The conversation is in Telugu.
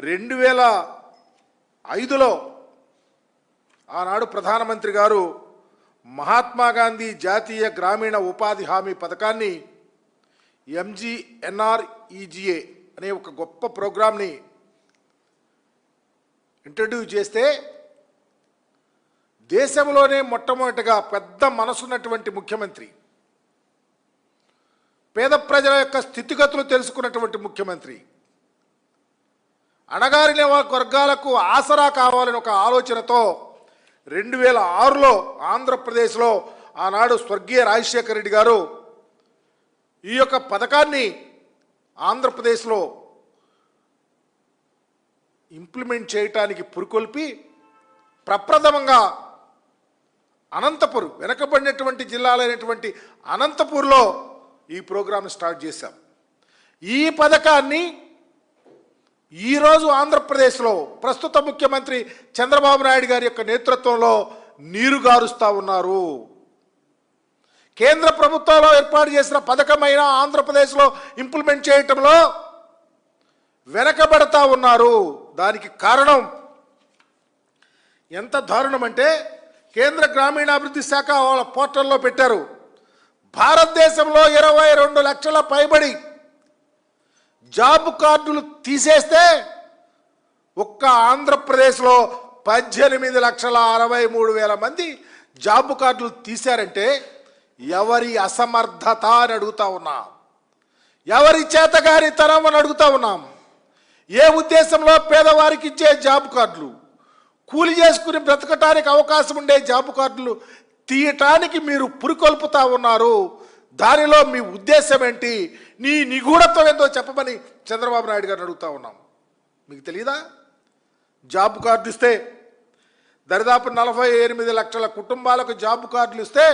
రెండు వేల ఐదులో ఆనాడు ప్రధానమంత్రి గారు మహాత్మా గాంధీ జాతీయ గ్రామీణ ఉపాధి హామీ పథకాన్ని ఎంజీఎన్ఆర్ఈజిఏ అనే ఒక గొప్ప ప్రోగ్రాంని ఇంట్రడ్యూస్ చేస్తే దేశంలోనే మొట్టమొదటిగా పెద్ద మనసున్నటువంటి ముఖ్యమంత్రి పేద ప్రజల యొక్క స్థితిగతులు తెలుసుకున్నటువంటి ముఖ్యమంత్రి అణగారిన వర్గాలకు ఆసరా కావాలని ఒక ఆలోచనతో రెండు వేల ఆరులో ఆంధ్రప్రదేశ్లో ఆనాడు స్వర్గీయ రాజశేఖర రెడ్డి గారు ఈ యొక్క పథకాన్ని ఆంధ్రప్రదేశ్లో ఇంప్లిమెంట్ చేయటానికి పురుకొల్పి ప్రప్రథమంగా అనంతపూర్ వెనకబడినటువంటి జిల్లాలైనటువంటి అనంతపూర్లో ఈ ప్రోగ్రాం స్టార్ట్ చేశాం. ఈ పథకాన్ని ఈరోజు ఆంధ్రప్రదేశ్లో ప్రస్తుత ముఖ్యమంత్రి చంద్రబాబు నాయుడు గారి యొక్క నేతృత్వంలో నీరు గారుస్తూ ఉన్నారు. కేంద్ర ప్రభుత్వంలో ఏర్పాటు చేసిన పథకమైన ఆంధ్రప్రదేశ్లో ఇంప్లిమెంట్ చేయటంలో వెనకబడతా ఉన్నారు. దానికి కారణం ఎంత దారుణం అంటే కేంద్ర గ్రామీణాభివృద్ధి శాఖ వాళ్ళ పోర్టల్లో పెట్టారు. భారతదేశంలో ఇరవై రెండు లక్షల పైబడి జాబ్ కార్డులు తీసేస్తే ఒక్క ఆంధ్రప్రదేశ్లో పద్దెనిమిది లక్షల అరవై మూడు వేల మంది జాబ్ కార్డులు తీశారంటే ఎవరి అసమర్థత అని అడుగుతా ఉన్నాం. ఎవరి చేతగారితనం అని అడుగుతా ఉన్నాం. ఏ ఉద్దేశంలో పేదవారికి ఇచ్చే జాబ్ కార్డులు? కూలి చేసుకుని బ్రతకటానికి అవకాశం ఉండే జాబ్ కార్డులు తీయటానికి మీరు పురికొల్పుతా ఉన్నారు. దానిలో మీ ఉద్దేశం ఏంటి? నీ నిగూఢత్వం ఏందో చెప్పమని చంద్రబాబు నాయుడు గారిని అడుగుతా ఉన్నాం. మీకు తెలియదా జాబ్ కార్డు ఇస్తే దరిదాపు నలభై ఎనిమిది లక్షల కుటుంబాలకు జాబ్ కార్డులు ఇస్తే